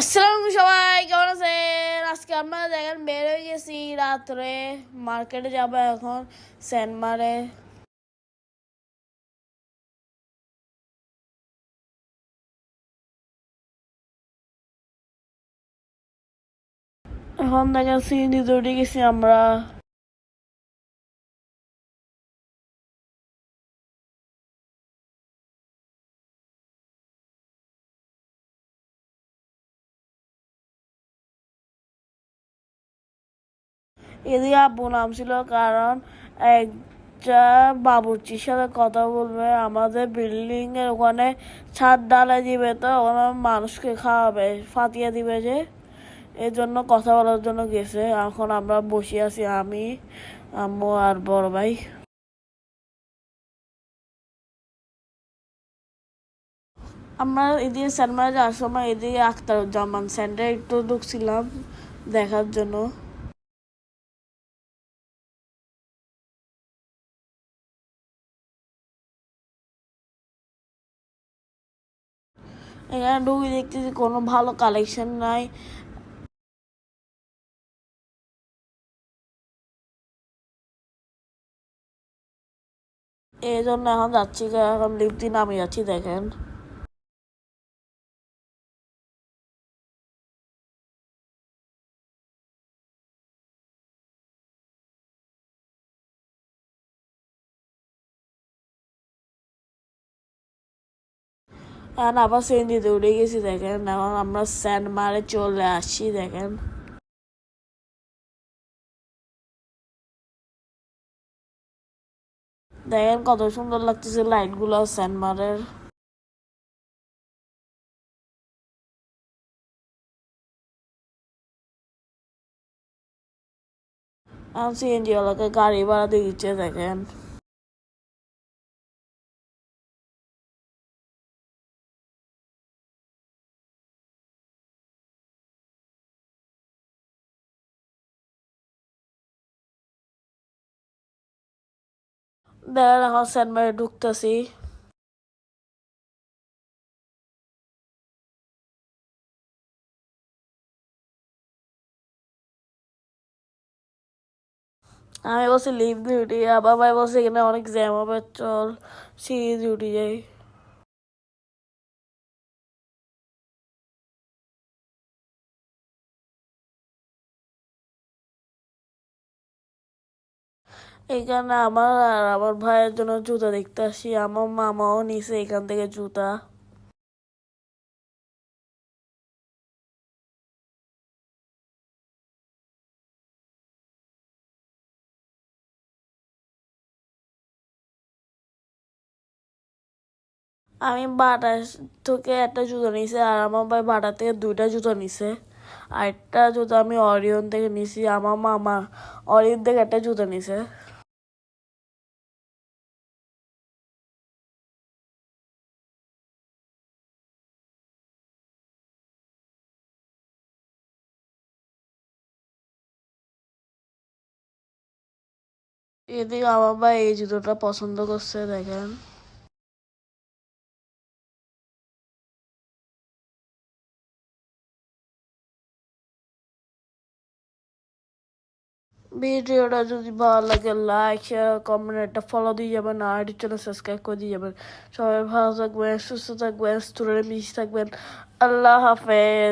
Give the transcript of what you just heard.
আসসালামু সবাই, কেমন আছেন? আজকে আমরা দেখেন বের গেছি রাত্রে। মার্কেটে যাব এখন সেনমারে এখন দেখেন সিন্দি গেছি আমরা। এদিকে আব্বু নামছিল কারণ একটা বাবুর্চির সাথে কথা বলবে, আমাদের বিল্ডিং এর ওখানে ছাদ ডালে দিবে তো, ওখানে মানুষকে খাওয়াবে ফাতিয়া দিবে যে। এই জন্য কথা বলার জন্য গেছে, এখন আমরা বসে আছি আমি, আম্মু আর বড় ভাই। আমরা এদিকে সেন্ট যাওয়ার সময় এদিকে আখতারুজ্জামান সেন্টারে একটু ঢুকছিলাম দেখার জন্য। এখানে ঢুকে দেখতেছি কোনো ভালো কালেকশন নাই। এই জন্য এখন যাচ্ছি এখন লিফ্টি নামে যাচ্ছি, দেখেন। এখন আবার সিএনজিতে উঠে গেছি দেখেন, এখন আমরা স্যান্ড মারে চলে আসছি দেখেন। দেখেন কত সুন্দর লাগতেছে লাইটগুলো স্যান্ড মারের। এখন সিএনজি ওলাকে গাড়ি ভাড়া দিয়ে দিচ্ছে, দেখেন। দেখেন এখন স্যান্ড মারে ঢুকতেছি আমি বলছি লিফট দিয়ে উঠি আবার ভাই বলছে এখানে অনেক জ্যাম হবে চল সিঁড়ি দিয়ে উঠে যাই এখানে আমার আর আমার ভাইয়ের জন্য জুতা দেখতে আসি। আমার মামাও নিছে এখান থেকে জুতা। আমি বাটা থেকে একটা জুতো নিছি আর আমার ভাই বাটা থেকে দুইটা জুতো নিছে। আর একটা জুতো আমি অরিয়ন থেকে নিছি, আমার মামা অরিয়ন থেকে একটা জুতো নিছে। এদিকে আমার ভাই এই জুতোটা পছন্দ করছে, দেখেন। ভিডিওটা যদি ভালো লাগে লাইক শেয়ার কমেন্ট একটা ফলো দিয়ে যাবেন, আর চ্যানেল সাবস্ক্রাইব করে দিয়ে যাবেন। সবাই ভালো থাকবেন, সুস্থ থাকবেন স্টুডেন্ট মিস থাকবেন। আল্লাহ হাফেজ।